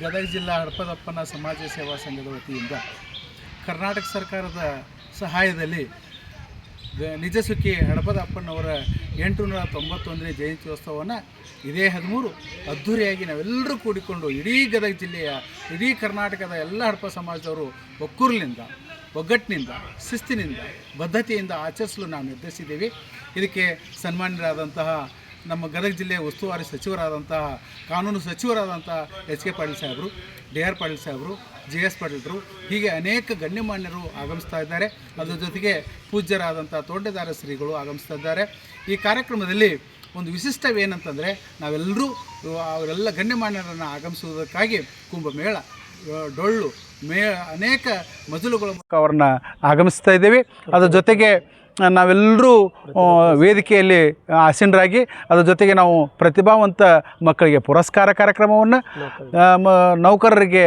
ಗದಗ ಜಿಲ್ಲಾ ಹಡಪದಪ್ಪನ ಸಮಾಜ ಸೇವಾ ಸಂಘದ ವತಿಯಿಂದ ಕರ್ನಾಟಕ ಸರ್ಕಾರದ ಸಹಾಯದಲ್ಲಿ ಗ- ನಿಜ ಸುಖಿ ಹಡಪದಪ್ಪನವರ ಎಂಟುನೂರ ತೊಂಬತ್ತೊಂದನೇ ಜಯಂತ್ಯೋತ್ಸವವನ್ನು ಇದೇ ಹದಿಮೂರು ಅದ್ಧೂರಿಯಾಗಿ ನಾವೆಲ್ಲರೂ ಕೂಡಿಕೊಂಡು ಇಡೀ ಗದಗ ಜಿಲ್ಲೆಯ, ಇಡೀ ಕರ್ನಾಟಕದ ಎಲ್ಲ ಹಡಪ ಸಮಾಜದವರು ಒಕ್ಕೂರಿನಿಂದ, ಒಗ್ಗಟ್ಟಿನಿಂದ, ಶಿಸ್ತಿನಿಂದ, ಬದ್ಧತೆಯಿಂದ ಆಚರಿಸಲು ನಾವು ನಿರ್ಧರಿಸಿದ್ದೀವಿ ಇದಕ್ಕೆ ಸನ್ಮಾನ್ಯರಾದಂತಹ ನಮ್ಮ ಗದಗ ಜಿಲ್ಲೆಯ ಉಸ್ತುವಾರಿ ಸಚಿವರಾದಂತಹ, ಕಾನೂನು ಸಚಿವರಾದಂತಹ ಎಚ್ ಕೆ ಪಾಟೀಲ್ ಸಾಹೇಬರು, ಡಿ ಆರ್ ಪಾಟೀಲ್ ಸಾಹೇಬರು, ಜಿ ಎಸ್ ಪಾಟೀಲರು ಹೀಗೆ ಅನೇಕ ಗಣ್ಯಮಾನ್ಯರು ಆಗಮಿಸ್ತಾ ಇದ್ದಾರೆ. ಅದರ ಜೊತೆಗೆ ಪೂಜ್ಯರಾದಂಥ ತೋಂಡೆದಾರ ಶ್ರೀಗಳು ಆಗಮಿಸ್ತಾ ಇದ್ದಾರೆ. ಈ ಕಾರ್ಯಕ್ರಮದಲ್ಲಿ ಒಂದು ವಿಶಿಷ್ಟವೇನಂತಂದರೆ, ನಾವೆಲ್ಲರೂ, ಅವರೆಲ್ಲ ಗಣ್ಯಮಾನ್ಯರನ್ನು ಆಗಮಿಸುವುದಕ್ಕಾಗಿ ಕುಂಭಮೇಳ ಡೊಳ್ಳು, ಮೇ, ಅನೇಕ ಮಜಲುಗಳ ಮೂಲಕ ಅವ್ರನ್ನ ಆಗಮಿಸ್ತಾ ಇದ್ದೇವೆ. ಅದರ ಜೊತೆಗೆ ನಾವೆಲ್ಲರೂ ವೇದಿಕೆಯಲ್ಲಿ ಆಸೀನರಾಗಿ ಅದ್ರ ಜೊತೆಗೆ ನಾವು ಪ್ರತಿಭಾವಂತ ಮಕ್ಕಳಿಗೆ ಪುರಸ್ಕಾರ ಕಾರ್ಯಕ್ರಮವನ್ನು ನೌಕರರಿಗೆ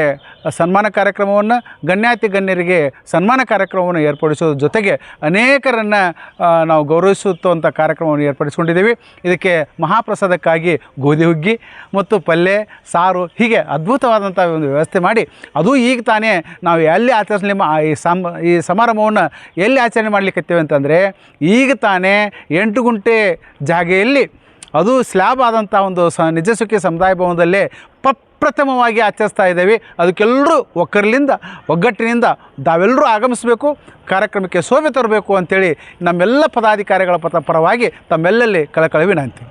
ಸನ್ಮಾನ ಕಾರ್ಯಕ್ರಮವನ್ನು ಗಣ್ಯಾತಿ ಗಣ್ಯರಿಗೆ ಸನ್ಮಾನ ಕಾರ್ಯಕ್ರಮವನ್ನು ಏರ್ಪಡಿಸೋದ್ರ ಜೊತೆಗೆ ಅನೇಕರನ್ನು ನಾವು ಗೌರವಿಸುವಂಥ ಕಾರ್ಯಕ್ರಮವನ್ನು ಏರ್ಪಡಿಸ್ಕೊಂಡಿದ್ದೀವಿ. ಇದಕ್ಕೆ ಮಹಾಪ್ರಸಾದಕ್ಕಾಗಿ ಗೋಧಿ ಹುಗ್ಗಿ ಮತ್ತು ಪಲ್ಯ ಸಾರು ಹೀಗೆ ಅದ್ಭುತವಾದಂಥ ಒಂದು ವ್ಯವಸ್ಥೆ ಮಾಡಿ ಅದು ಈಗ ತಾನೇ ನಾವು ಎಲ್ಲಿ ಆಚರಿಸಲಿ ಈ ಸಮ ಈ ಸಮಾರಂಭವನ್ನು ಎಲ್ಲಿ ಆಚರಣೆ ಮಾಡಲಿಕ್ಕತ್ತೇವೆ ಅಂತಂದರೆ ಈಗ ತಾನೇ ಎಂಟು ಗುಂಟೆ ಜಾಗೆಯಲ್ಲಿ ಅದು ಸ್ಲ್ಯಾಬ್ ಆದಂಥ ಒಂದು ಸ ನಿಜ ಸುಖಿ ಸಮುದಾಯ ಭವನದಲ್ಲೇ ಪ್ರಪ್ರಥಮವಾಗಿ ಆಚರಿಸ್ತಾ ಇದ್ದೇವೆ. ಅದಕ್ಕೆಲ್ಲರೂ ಒಕ್ಕರ್ಲಿಂದ ಒಗ್ಗಟ್ಟಿನಿಂದ ತಾವೆಲ್ಲರೂ ಆಗಮಿಸಬೇಕು, ಕಾರ್ಯಕ್ರಮಕ್ಕೆ ಶೋಭೆ ತರಬೇಕು ಅಂಥೇಳಿ ನಮ್ಮೆಲ್ಲ ಪದಾಧಿಕಾರಿಗಳ ಪರ ಪರವಾಗಿ ತಮ್ಮೆಲ್ಲಲ್ಲಿ ಕಳಕಳಿ ವಿನಂತಿ